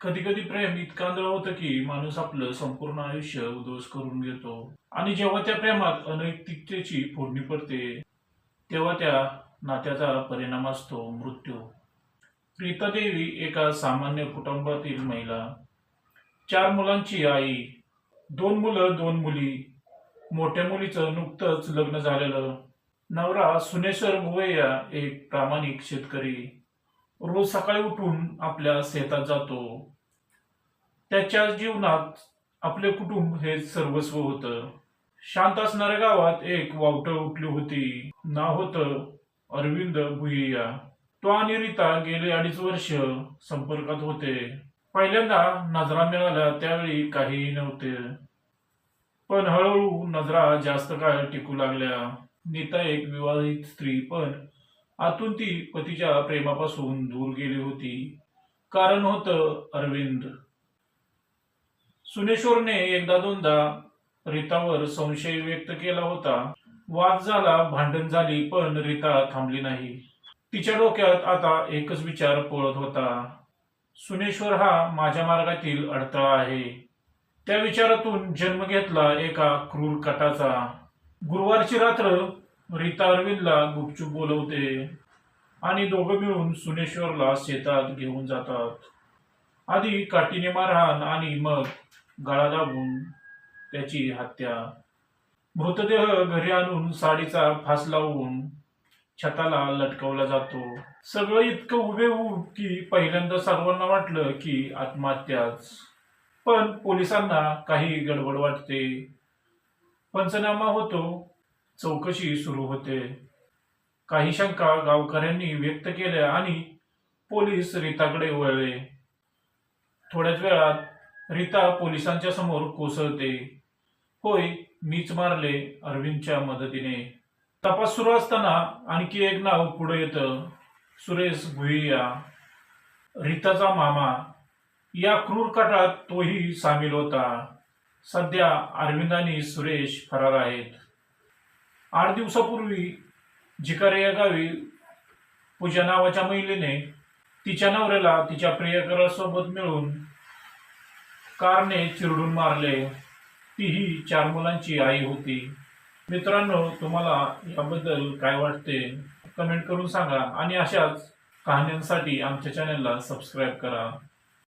कधी कधी प्रेम इतका आंधळ होतं की माणूस आपलं संपूर्ण आयुष्य उद्ध्वस्त करून घेतो. आणि जेव्हा त्या प्रेमात अनैतिकतेची फोडणी पडते तेव्हा त्या नात्याचा परिणाम असतो मृत्यू. प्रीता देवी एका सामान्य कुटुंबातील महिला. चार मुलांची आई दोन मुलं दोन मुली. मोठ्या मुलीचं नुकतंच लग्न झालेलं. नवरा सुनेश्वर भुवैया एक प्रामाणिक शेतकरी. रोज सकाळी उठून आपल्या शेतात जातो. त्याच्या जीवनात आपले कुटुंब हे सर्वस्व होतं. शांत असणाऱ्या गावात एक वावट उठली होती. नाव होतं अरविंद भुईया. तो आणि रीता गेले अडीच वर्ष संपर्कात होते. पहिल्यांदा नजरा मिळाल्या त्यावेळी काहीही नव्हते. पण हळूहळू नजरा जास्त काळ टिकू लागल्या. नीता एक विवाहित स्त्री पण आतून ती पतीच्या प्रेमापासून दूर गेली होती. कारण होतं अरविंद. सुनेश्वरने एकदा दोनदा रीतावर संशय व्यक्त केला होता. वाद झाला भांडण झाली पण रीता थांबली नाही. तिच्या डोक्यात आता एकच विचार पळत होता. सुनेश्वर हा माझ्या मार्गातील अडथळा आहे. त्या विचारातून जन्म घेतला एका क्रूर कटाचा. गुरुवारची रात्र रीता अरविंदला गुपचूप बोलवते आणि दोघं मिळून सुनेश्वरला शेतात घेऊन जातात. आधी काठीने मारहाण आणि मग गळा दाबून त्याची हत्या. मृतदेह घरी आणून साडीचा फास लावून छताला लटकवला जातो. सगळं इतकं हुबेहूब की पहिल्यांदा सर्वांना वाटलं की आत्महत्याच. पण पोलिसांना काही गडबड वाटते. पंचनामा होतो चौकशी सुरू होते. काही शंका गावकऱ्यांनी व्यक्त केल्या आणि पोलीस रीताकडे वळले. थोड्याच वेळात रीता पोलिसांच्या समोर कोसळते. होय मीच मारले अरविंदच्या मदतीने. तपास सुरू असताना आणखी एक नाव पुढे येतं. सुरेश भुईया. रीताचा मामा. या क्रूर कटात तोही सामील होता. सध्या अरविंद आणि सुरेश फरार आहेत. आठ दिवसापूर्वी जिकारे या गावी पूजा नावाच्या महिलेने तिच्या नवऱ्याला तिच्या प्रियकरासोबत मिळून कारने चिरडून मारले. तीही चार मुलांची आई होती. मित्रांनो तुम्हाला याबद्दल काय वाटते? कमेंट करून सांगा आणि अशाच कहाण्यांसाठी आमच्या चॅनलला सबस्क्राईब करा.